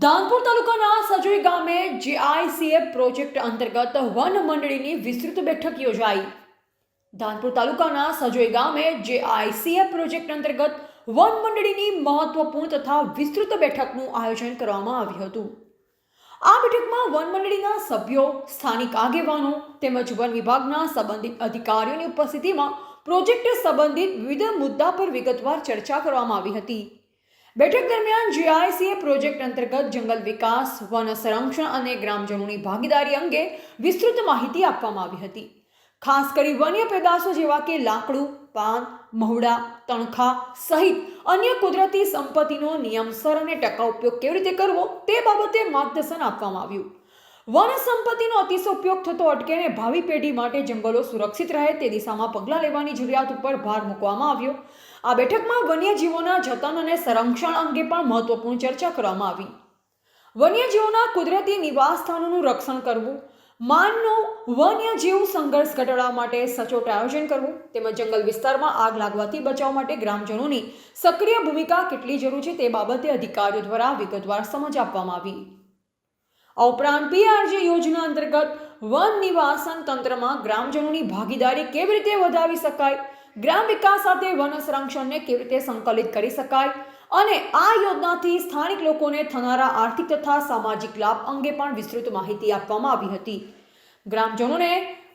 ધાનપુર તાલુકાના સજોઈ ગામે જીઆઈસીએફ પ્રોજેક્ટ અંતર્ગત વન મંડળીની વિસ્તૃત બેઠક યોજાઈ. ધાનપુર તાલુકાના સજોઈ ગામે જીઆઈસીએફ પ્રોજેક્ટ અંતર્ગત વન મંડળીની મહત્વપૂર્ણ તથા વિસ્તૃત બેઠકનું આયોજન કરવામાં આવ્યું હતું. આ બેઠકમાં વન મંડળીના સભ્યો, સ્થાનિક આગેવાનો તેમજ વન વિભાગના સંબંધિત અધિકારીઓની ઉપસ્થિતિમાં પ્રોજેક્ટ સંબંધિત વિવિધ મુદ્દા પર વિગતવાર ચર્ચા કરવામાં આવી હતી. બેઠક દરમિયાન જીઆઈસીએ પ્રોજેક્ટ અંતર્ગત જંગલ વિકાસ, વન સંરક્ષણ અને ગ્રામજનોની ભાગીદારી અંગે વિસ્તૃત માહિતી આપવામાં આવી હતી. ખાસ કરી વન્ય પેદાશો જેવા કે લાકડું, પાન, મહુડા, તણખા સહિત અન્ય કુદરતી સંપત્તિનો નિયમસર અને ટકા ઉપયોગ કેવી રીતે કરવો તે બાબતે માર્ગદર્શન આપવામાં આવ્યું. વન સંપત્તિનો અતિશય ઉપયોગ થતો અટકે અને ભાવિ પેઢી માટે જંગલો સુરક્ષિત રહે તે દિશામાં પગલાં લેવાની જરૂરિયાત ઉપર ભાર મૂકવામાં આવ્યો. આ બેઠકમાં વન્યજીવોના જતન અને સંરક્ષણ અંગે પણ મહત્વપૂર્ણ ચર્ચા કરવામાં આવી. વન્યજીવોના કુદરતી નિવાસ સ્થાનોનું રક્ષણ કરવું, માનનો વન્યજીવ સંઘર્ષ ઘટાડવા માટે સચોટ આયોજન કરવું, તેમજ જંગલ વિસ્તારમાં આગ લાગવાથી બચાવ માટે ગ્રામજનોની સક્રિય ભૂમિકા કેટલી જરૂર છે તે બાબતે અધિકારીઓ દ્વારા વિગતવાર સમજ આપવામાં આવી. આ ઉપરાંત પીઆરજે યોજના અંતર્ગત વન નિવાસન તંત્રમાં ગ્રામજનોની ભાગીદારી કેવી રીતે વધાવી શકાય, ગ્રામ વિકાસ સાથે વન સંરક્ષણને કેવી રીતે સંકલિત કરી શકાય અને આ યોજનાથી સ્થાનિક લોકોને થનારા આર્થિક તથા સામાજિક લાભ અંગે પણ વિસ્તૃત માહિતી આપવામાં આવી હતી. ગ્રામજનોને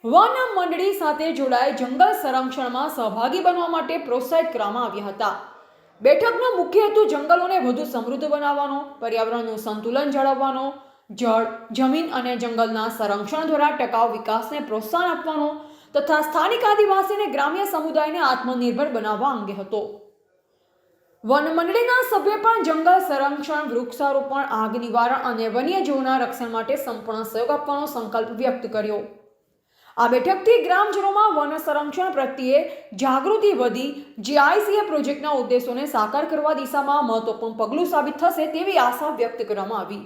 વન મંડળી સાથે જોડાઈ જંગલ સંરક્ષણમાં સહભાગી બનવા માટે પ્રોત્સાહિત કરવામાં આવ્યા હતા. બેઠકનો મુખ્ય હેતુ જંગલોને વધુ સમૃદ્ધ બનાવવાનો, પર્યાવરણનું સંતુલન જાળવવાનો જળ, જમીન અને જંગલના સંરક્ષણ દ્વારા ટકાઉ વિકાસને પ્રોત્સાહન આપવાનો તથા સ્થાનિક આદિવાસી અને ગ્રામ્ય સમુદાયને આત્મનિર્ભર બનાવવા અંગે હતો. વનમંડળીના સભ્યો પણ જંગલ સંરક્ષણ, વૃક્ષારોપણ, આગ નિવારણ અને વન્યજીવોના રક્ષણ માટે સંપૂર્ણ સહયોગ આપવાનો સંકલ્પ વ્યક્ત કર્યો. આ બેઠકથી ગ્રામજનોમાં વન સંરક્ષણ પ્રત્યે જાગૃતિ વધી, જીઆઈસીએ પ્રોજેક્ટના ઉદ્દેશોને સાકાર કરવા દિશામાં મહત્વપૂર્ણ પગલું સાબિત થશે તેવી આશા વ્યક્ત કરવામાં આવી.